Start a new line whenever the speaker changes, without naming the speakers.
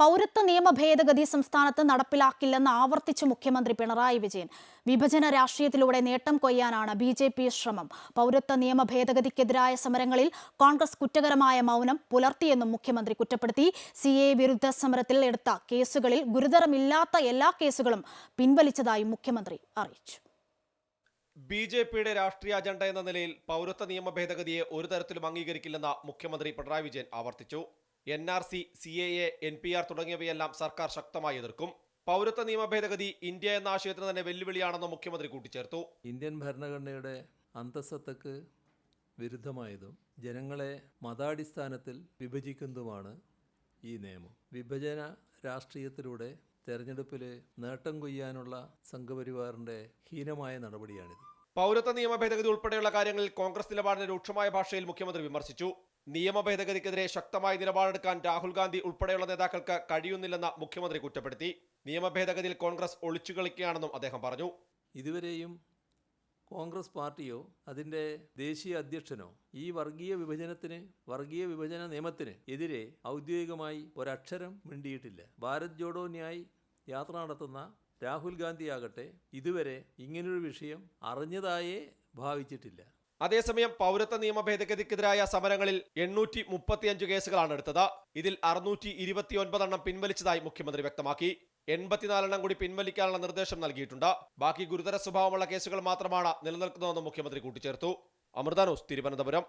പൗരത്വ നിയമ ഭേദഗതി സംസ്ഥാനത്ത് നടപ്പിലാക്കില്ലെന്ന് ആവർത്തിച്ച് മുഖ്യമന്ത്രി പിണറായി വിജയൻ. വിഭജന രാഷ്ട്രീയത്തിലൂടെ നേട്ടം കൊയ്യാനാണ് ബി ജെ പി ശ്രമം. പൗരത്വ നിയമ ഭേദഗതിക്കെതിരായ സമരങ്ങളിൽ കോൺഗ്രസ് കുറ്റകരമായ മൗനം പുലർത്തിയെന്നും മുഖ്യമന്ത്രി കുറ്റപ്പെടുത്തി. സി എ വിരുദ്ധ സമരത്തിൽ എടുത്ത കേസുകളിൽ ഗുരുതരമില്ലാത്ത എല്ലാ കേസുകളും പിൻവലിച്ചതായും മുഖ്യമന്ത്രി അറിയിച്ചു.
ബി ജെ പിയുടെ രാഷ്ട്രീയ അജണ്ട എന്ന നിലയിൽ പൗരത്വ നിയമ ഭേദഗതിയെ ഒരു തരത്തിലും അംഗീകരിക്കില്ലെന്ന് മുഖ്യമന്ത്രി പിണറായി വിജയൻ ആവർത്തിച്ചു. N R C C A A N P R തുടങ്ങിയവയെല്ലാം സർക്കാർ ശക്തമായി എതിർക്കും. പൗരത്വ നിയമ ഭേദഗതി ഇന്ത്യ എന്ന ആശയത്തിന് തന്നെ വെല്ലുവിളിയാണെന്ന് മുഖ്യമന്ത്രി കൂട്ടിച്ചേർത്തു.
ഇന്ത്യൻ ഭരണഘടനയുടെ അന്തസ്സത്തക്ക് വിരുദ്ധമായതും ജനങ്ങളെ മതാടിസ്ഥാനത്തിൽ വിഭജിക്കുന്നതുമാണ് ഈ നിയമം. വിഭജന രാഷ്ട്രീയത്തിലൂടെ തെരഞ്ഞെടുപ്പിൽ നേട്ടം കൊയ്യാനുള്ള സംഘപരിവാറിന്റെ ഹീനമായ നടപടിയാണിത്.
പൗരത്വ നിയമ ഭേദഗതി ഉൾപ്പെടെയുള്ള കാര്യങ്ങളിൽ കോൺഗ്രസ് നിലപാടിനെ രൂക്ഷമായ ഭാഷയിൽ മുഖ്യമന്ത്രി വിമർശിച്ചു. നിയമ ഭേദഗതിക്കെതിരെ ശക്തമായ നിലപാടെടുക്കാൻ രാഹുൽ ഗാന്ധി ഉൾപ്പെടെയുള്ള നേതാക്കൾക്ക് കഴിയുന്നില്ലെന്ന് മുഖ്യമന്ത്രി കുറ്റപ്പെടുത്തി. നിയമ ഭേദഗതിയിൽ കോൺഗ്രസ് ഒളിച്ചു കളിക്കുകയാണെന്നും അദ്ദേഹം പറഞ്ഞു.
ഇതുവരെയും കോൺഗ്രസ് പാർട്ടിയോ അതിന്റെ ദേശീയ അധ്യക്ഷനോ ഈ വർഗീയ വിഭജനത്തിന് വർഗീയ വിഭജന നിയമത്തിന് എതിരെ ഔദ്യോഗികമായി ഒരക്ഷരം മിണ്ടിയിട്ടില്ല. ഭാരത് ജോഡോ ന്യായ് യാത്ര നടത്തുന്ന രാഹുൽ ഗാന്ധിയാകട്ടെ ഇതുവരെ ഇങ്ങനൊരു വിഷയം അറിഞ്ഞതായേ ഭാവിച്ചിട്ടില്ല.
അതേസമയം പൗരത്വ നിയമ ഭേദഗതിക്കെതിരായ സമരങ്ങളിൽ എണ്ണൂറ്റി മുപ്പത്തിയഞ്ച് കേസുകളാണ് എടുത്തത്. ഇതിൽ അറുന്നൂറ്റി ഇരുപത്തിയൊൻപതെണ്ണം പിൻവലിച്ചതായി മുഖ്യമന്ത്രി വ്യക്തമാക്കി. എൺപത്തിനാലെണ്ണം കൂടി പിൻവലിക്കാനുള്ള നിർദ്ദേശം നൽകിയിട്ടുണ്ട്. ബാക്കി ഗുരുതര സ്വഭാവമുള്ള കേസുകൾ മാത്രമാണ് നിലനിൽക്കുന്നതെന്ന് മുഖ്യമന്ത്രി കൂട്ടിച്ചേർത്തു. അമൃത ന്യൂസ് തിരുവനന്തപുരം.